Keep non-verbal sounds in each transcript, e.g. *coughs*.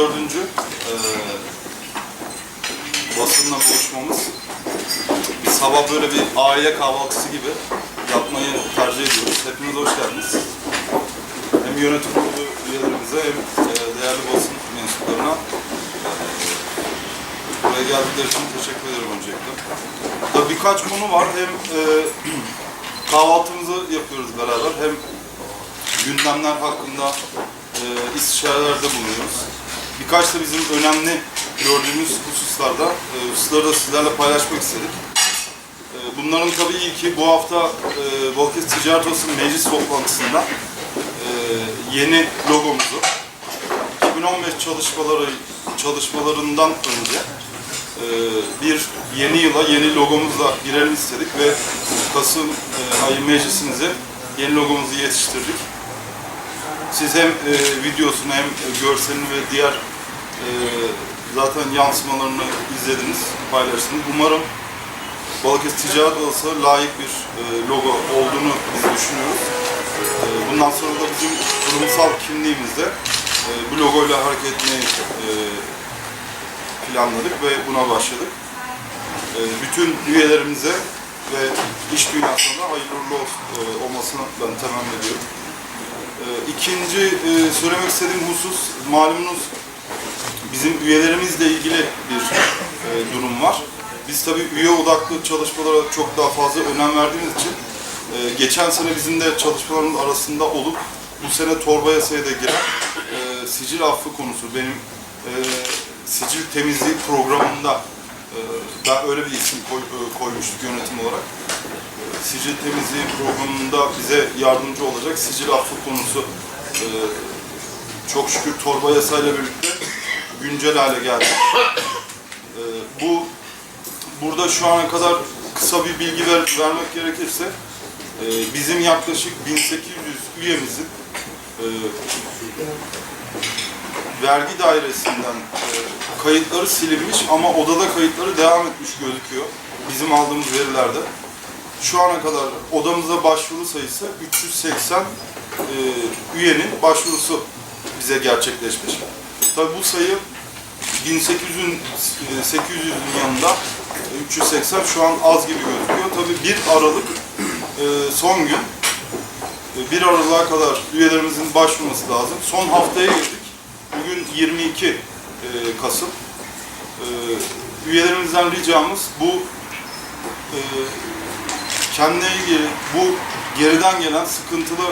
dördüncü e, basınla buluşmamız. Biz sabah böyle bir aile kahvaltısı gibi yapmayı tercih ediyoruz. Hepiniz hoş geldiniz. Hem yönetim kurulu üyelerimize hem e, değerli basın mensuplarına e, buraya geldikleri için teşekkür ederim öncelikle. Tabii birkaç konu var. Hem e, *clears throat* kahvaltımızı yapıyoruz beraber hem gündemler hakkında e, istişarelerde bulunuyoruz. Birkaç da bizim önemli gördüğümüz hususlarda e, hususları da sizlerle paylaşmak istedik. E, bunların tabii iyi ki bu hafta e, Ticaret Odası meclis toplantısında e, yeni logomuzu 2015 çalışmaları çalışmalarından önce bir yeni yıla yeni logomuzla girelim istedik ve Kasım ayı meclisimize yeni logomuzu yetiştirdik. Siz hem videosunu hem görselini ve diğer e, zaten yansımalarını izlediniz, paylaştınız. Umarım Balıkesir Ticaret Odası layık bir e, logo olduğunu biz düşünüyoruz. E, bundan sonra da bizim kurumsal kimliğimizde e, bu logoyla hareket etmeyi e, planladık ve buna başladık. E, bütün üyelerimize ve iş dünyasına hayırlı olsun- e, olmasını ben temenni ediyorum. E, İkinci e, söylemek istediğim husus malumunuz bizim üyelerimizle ilgili bir e, durum var. Biz tabii üye odaklı çalışmalara çok daha fazla önem verdiğimiz için e, geçen sene bizim de çalışmalarımız arasında olup bu sene torba yasaya da giren e, sicil affı konusu benim e, sicil temizliği programında e, ben öyle bir isim koy, e, koymuştuk yönetim olarak. E, sicil temizliği programında bize yardımcı olacak sicil affı konusu çok şükür torba yasayla birlikte güncel hale geldi. *coughs* E, bu burada şu ana kadar kısa bir bilgi ver, vermek gerekirse e, bizim yaklaşık 1800 üyemizin e, vergi dairesinden e, kayıtları silinmiş ama odada kayıtları devam etmiş gözüküyor bizim aldığımız verilerde. Şu ana kadar odamıza başvuru sayısı 380 e, üyenin başvurusu bize gerçekleşmiş. Tabii bu sayı 1800'ün e, 800'ün yanında e, 380 şu an az gibi gözüküyor. Tabii 1 Aralık e, son gün. E, 1 Aralık'a kadar üyelerimizin başvurması lazım. Son haftaya girdik. Bugün 22 e, Kasım. E, Üyelerimizden ricamız bu e, kendine ilgili bu geriden gelen sıkıntılı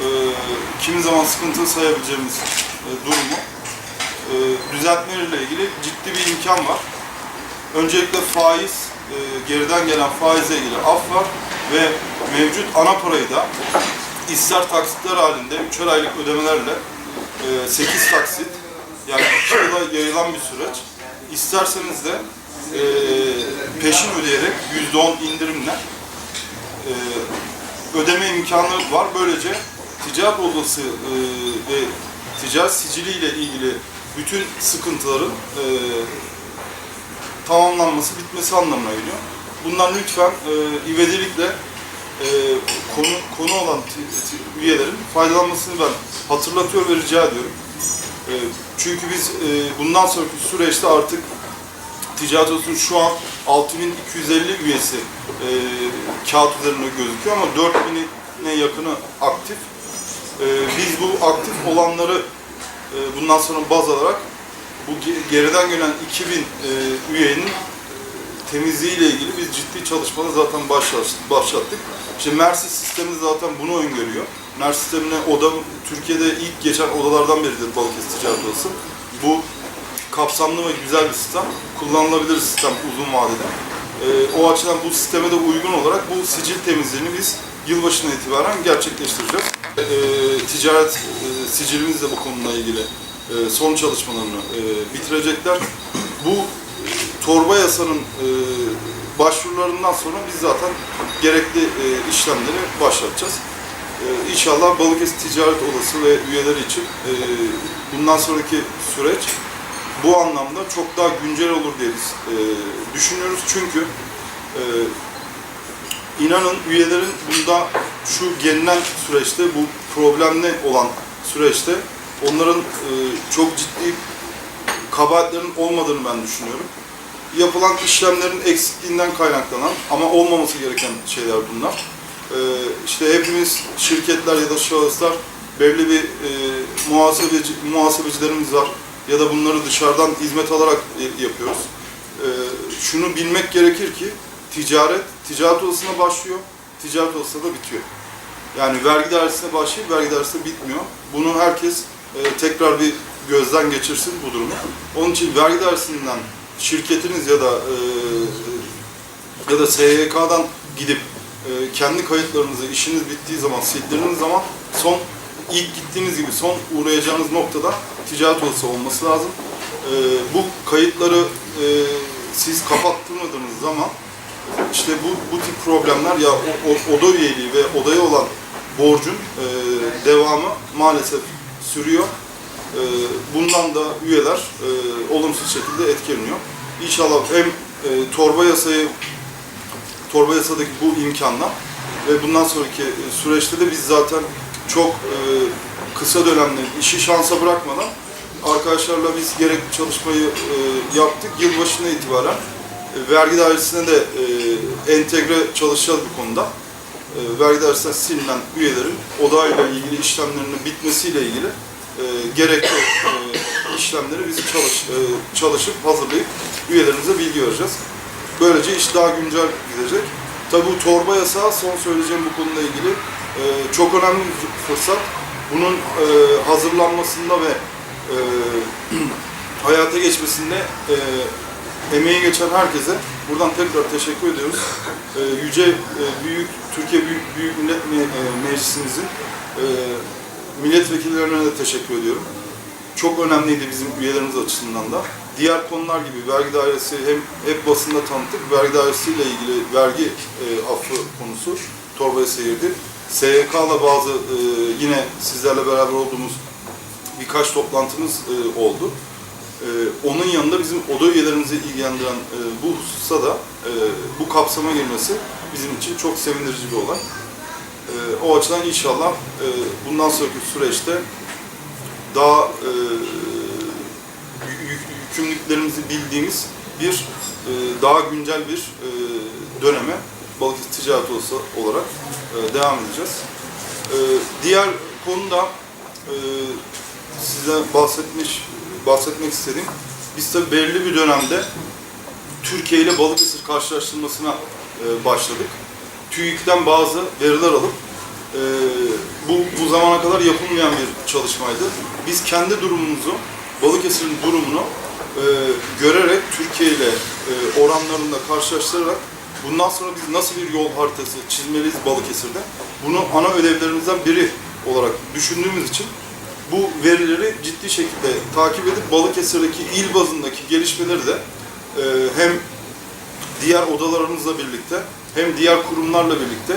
e, kimi zaman sıkıntılı sayabileceğimiz e, durumu e, düzeltmeleriyle ilgili ciddi bir imkan var. Öncelikle faiz, e, geriden gelen faize ilgili af var ve mevcut ana parayı da ister taksitler halinde 3'er aylık ödemelerle e, 8 taksit yani 2 yıla yayılan bir süreç. İsterseniz de e, peşin ödeyerek %10 indirimle e, ödeme imkanı var. Böylece ticaret odası ve ticaret siciliyle ilgili bütün sıkıntıların e, tamamlanması, bitmesi anlamına geliyor. Bundan lütfen e, ivedilikle e, konu konu olan üyelerin faydalanmasını ben hatırlatıyor ve rica ediyorum. E, çünkü biz e, bundan sonraki süreçte artık Ticaret Odası'nın şu an 6250 üyesi e, kağıt üzerinde gözüküyor ama 4000'e yakını aktif. E, biz bu aktif olanları bundan sonra baz alarak bu ge- geriden gelen 2000 e, üyenin temizliği ile ilgili biz ciddi çalışmalar zaten başlattık. başlattık. İşte Mersi sistemi zaten bunu öngörüyor. Mersi sistemine oda Türkiye'de ilk geçen odalardan biridir Balıkesir Ticaret Odası. Bu kapsamlı ve güzel bir sistem. Kullanılabilir sistem uzun vadede. Ee, o açıdan bu sisteme de uygun olarak bu sicil temizliğini biz yılbaşına itibaren gerçekleştireceğiz. Ee, ticaret e, sicilimiz de bu konuyla ilgili e, son çalışmalarını e, bitirecekler. Bu e, torba yasanın e, başvurularından sonra biz zaten gerekli e, işlemleri başlatacağız. E, İnşallah Balıkesir Ticaret Odası ve üyeleri için e, bundan sonraki süreç bu anlamda çok daha güncel olur diye biz e, düşünüyoruz. Çünkü e, inanın üyelerin bunda şu gelinen süreçte bu problemli olan süreçte onların e, çok ciddi kabahatlerin olmadığını ben düşünüyorum. Yapılan işlemlerin eksikliğinden kaynaklanan ama olmaması gereken şeyler bunlar. Ee, işte hepimiz şirketler ya da şahıslar belli bir e, muhasebeci, muhasebecilerimiz var ya da bunları dışarıdan hizmet alarak e, yapıyoruz. Ee, şunu bilmek gerekir ki ticaret, ticaret odasına başlıyor, ticaret odasında da bitiyor. Yani vergi dairesine başlayıp vergi dairesine bitmiyor. Bunu herkes e, tekrar bir gözden geçirsin bu durumu. Onun için vergi dairesinden şirketiniz ya da e, ya da SYK'dan gidip e, kendi kayıtlarınızı işiniz bittiği zaman sildirdiğiniz zaman son ilk gittiğiniz gibi son uğrayacağınız noktada ticaret odası olması lazım. E, bu kayıtları e, siz kapattırmadığınız zaman işte bu, bu tip problemler ya o, o- oda üyeliği ve odaya olan borcun e, devamı maalesef sürüyor. E, bundan da üyeler e, olumsuz şekilde etkileniyor. İnşallah hem e, torba yasayı torba yasadaki bu imkanla ve bundan sonraki e, süreçte de biz zaten çok e, kısa dönemde işi şansa bırakmadan arkadaşlarla biz gerekli çalışmayı e, yaptık. Yılbaşına itibaren vergi dairesine de e, entegre çalışacağız bu konuda. E, vergi dairesinden silinen üyelerin odayla ilgili işlemlerinin bitmesiyle ilgili e, gerekli e, işlemleri biz çalış, e, çalışıp hazırlayıp üyelerimize bilgi vereceğiz. Böylece iş daha güncel gidecek. Tabi bu torba yasağı son söyleyeceğim bu konuyla ilgili e, çok önemli bir fırsat. Bunun e, hazırlanmasında ve e, *clears throat* hayata geçmesinde e, emeği geçen herkese buradan tekrar teşekkür ediyoruz. E, Yüce e, Büyük Türkiye Büyük, Büyük Millet Me- e, Meclisimizin e, milletvekillerine de teşekkür ediyorum. Çok önemliydi bizim üyelerimiz açısından da. Diğer konular gibi vergi dairesi hem hep basında tanıttık. Vergi dairesiyle ilgili vergi e, affı konusu torbaya seyirdi. SYK'la bazı e, yine sizlerle beraber olduğumuz birkaç toplantımız e, oldu. E, onun yanında bizim oda üyelerimizi ilgilendiren e, bu hususta da e, bu kapsama girmesi bizim için çok sevindirici bir olay. E, o açıdan inşallah e, bundan sonraki süreçte daha e, yük- yükümlülüklerimizi bildiğimiz bir e, daha güncel bir e, döneme Balıkesir Ticaret Odası olarak e, devam edeceğiz. E, diğer konuda e, size bahsetmiş bahsetmek istediğim biz tabii belirli bir dönemde Türkiye ile Balıkesir karşılaştırmasına e, başladık. TÜİK'ten bazı veriler alıp e, bu, bu zamana kadar yapılmayan bir çalışmaydı. Biz kendi durumumuzu, Balıkesir'in durumunu e, görerek Türkiye ile e, oranlarında karşılaştırarak bundan sonra biz nasıl bir yol haritası çizmeliyiz Balıkesir'de bunu ana ödevlerimizden biri olarak düşündüğümüz için bu verileri ciddi şekilde takip edip Balıkesir'deki il bazındaki gelişmeleri de e, hem diğer odalarımızla birlikte hem diğer kurumlarla birlikte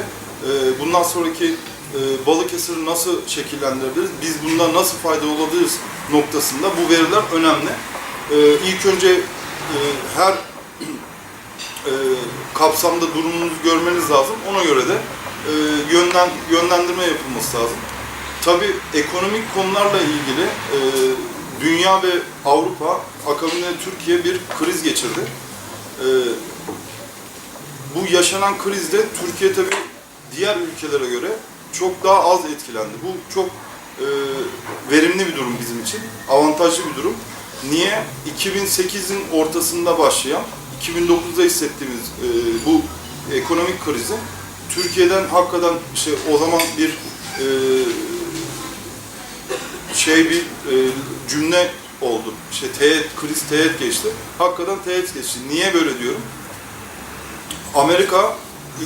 e, bundan sonraki e, Balıkesir'i nasıl şekillendirebiliriz, biz bundan nasıl fayda olabiliriz noktasında bu veriler önemli. E, ilk önce e, her e, kapsamda durumunuzu görmeniz lazım. Ona göre de e, yönden, yönlendirme yapılması lazım. Tabii ekonomik konularla ilgili e, dünya ve Avrupa akabinde Türkiye bir kriz geçirdi. E, bu yaşanan krizde Türkiye tabii diğer ülkelere göre çok daha az etkilendi. Bu çok e, verimli bir durum bizim için, avantajlı bir durum. Niye? 2008'in ortasında başlayan, 2009'da hissettiğimiz e, bu ekonomik krizi Türkiye'den hakikaten işte o zaman bir e, şey bir e, cümle oldu. İşte teğet, kriz teğet geçti. Hakikaten teğet geçti. Niye böyle diyorum? Amerika,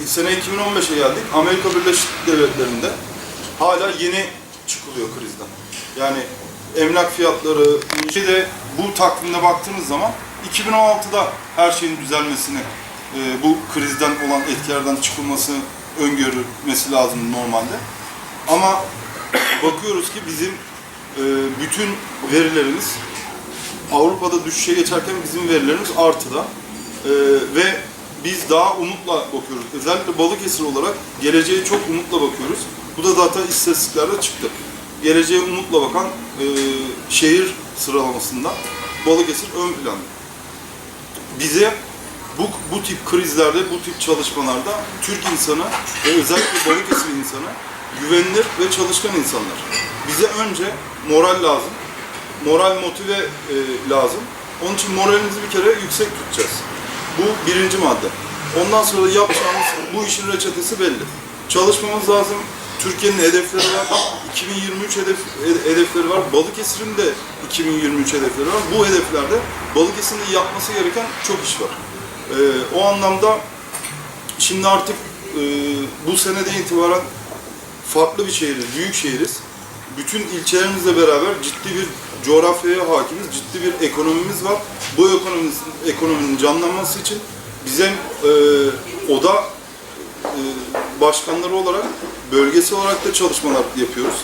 sene 2015'e geldik. Amerika Birleşik Devletleri'nde hala yeni çıkılıyor krizden. Yani emlak fiyatları, bir de bu takvimde baktığınız zaman 2016'da her şeyin düzelmesini, e, bu krizden olan etkilerden çıkılması öngörülmesi lazım normalde. Ama bakıyoruz ki bizim bütün verilerimiz Avrupa'da düşüşe geçerken bizim verilerimiz artıda. E, ve biz daha umutla bakıyoruz. Özellikle Balıkesir olarak geleceğe çok umutla bakıyoruz. Bu da zaten istatistiklerde çıktı. Geleceğe umutla bakan e, şehir sıralamasında Balıkesir ön planda. Bize bu, bu tip krizlerde, bu tip çalışmalarda Türk insanı ve özellikle Balıkesir insanı güvenilir ve çalışkan insanlar. Bize önce moral lazım. Moral motive e, lazım. Onun için moralimizi bir kere yüksek tutacağız. Bu birinci madde. Ondan sonra yapacağımız bu işin reçetesi belli. Çalışmamız lazım. Türkiye'nin hedefleri var. 2023 hedef, he- hedefleri var. Balıkesir'in de 2023 hedefleri var. Bu hedeflerde Balıkesir'in yapması gereken çok iş var. Ee, o anlamda şimdi artık e, bu seneden itibaren farklı bir şehiriz, büyük şehiriz. Bütün ilçelerimizle beraber ciddi bir coğrafyaya hakimiz, ciddi bir ekonomimiz var. Bu ekonominin, ekonominin canlanması için bizim e, oda e, başkanları olarak bölgesi olarak da çalışmalar yapıyoruz.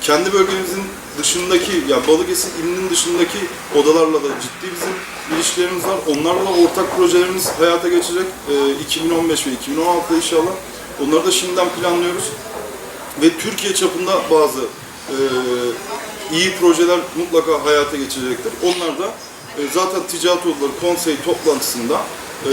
Kendi bölgemizin dışındaki, yani Balıkesir ilinin dışındaki odalarla da ciddi bizim ilişkilerimiz var. Onlarla ortak projelerimiz hayata geçecek. E, 2015 ve 2016'da inşallah. Onları da şimdiden planlıyoruz ve Türkiye çapında bazı e, iyi projeler mutlaka hayata geçecektir. Onlar da e, zaten Ticaret Odaları Konsey toplantısında e,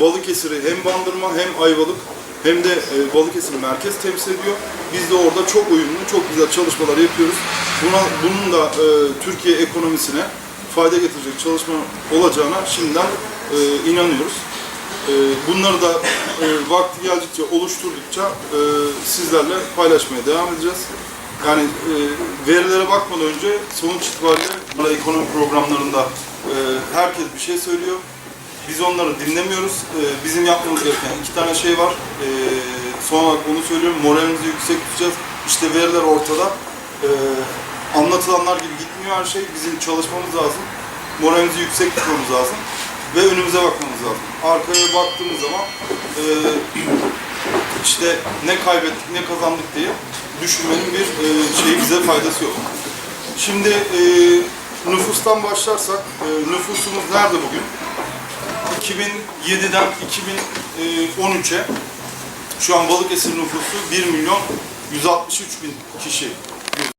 Balıkesir'i hem Bandırma hem Ayvalık hem de e, Balıkesir merkez temsil ediyor. Biz de orada çok uyumlu, çok güzel çalışmalar yapıyoruz. Buna, bunun da e, Türkiye ekonomisine fayda getirecek çalışma olacağına şimdiden e, inanıyoruz. Ee, Bunları da e, vakti geldikçe oluşturdukça e, sizlerle paylaşmaya devam edeceğiz. Yani e, verilere bakmadan önce sonuç itibariyle ekonomi programlarında herkes bir şey söylüyor. Biz onları dinlemiyoruz. Bizim yapmamız gereken iki tane şey var. Son olarak onu söylüyorum. Moralimizi yüksek tutacağız. İşte veriler ortada. Anlatılanlar gibi gitmiyor her şey. Bizim çalışmamız lazım. Moralimizi yüksek tutmamız lazım ve önümüze bakmamız lazım. Arkaya baktığımız zaman e, işte ne kaybettik ne kazandık diye düşünmenin bir e, şey bize faydası yok. Şimdi e, nüfustan başlarsak e, nüfusumuz nerede bugün? 2007'den 2013'e şu an Balıkesir nüfusu 1 milyon 163 bin kişi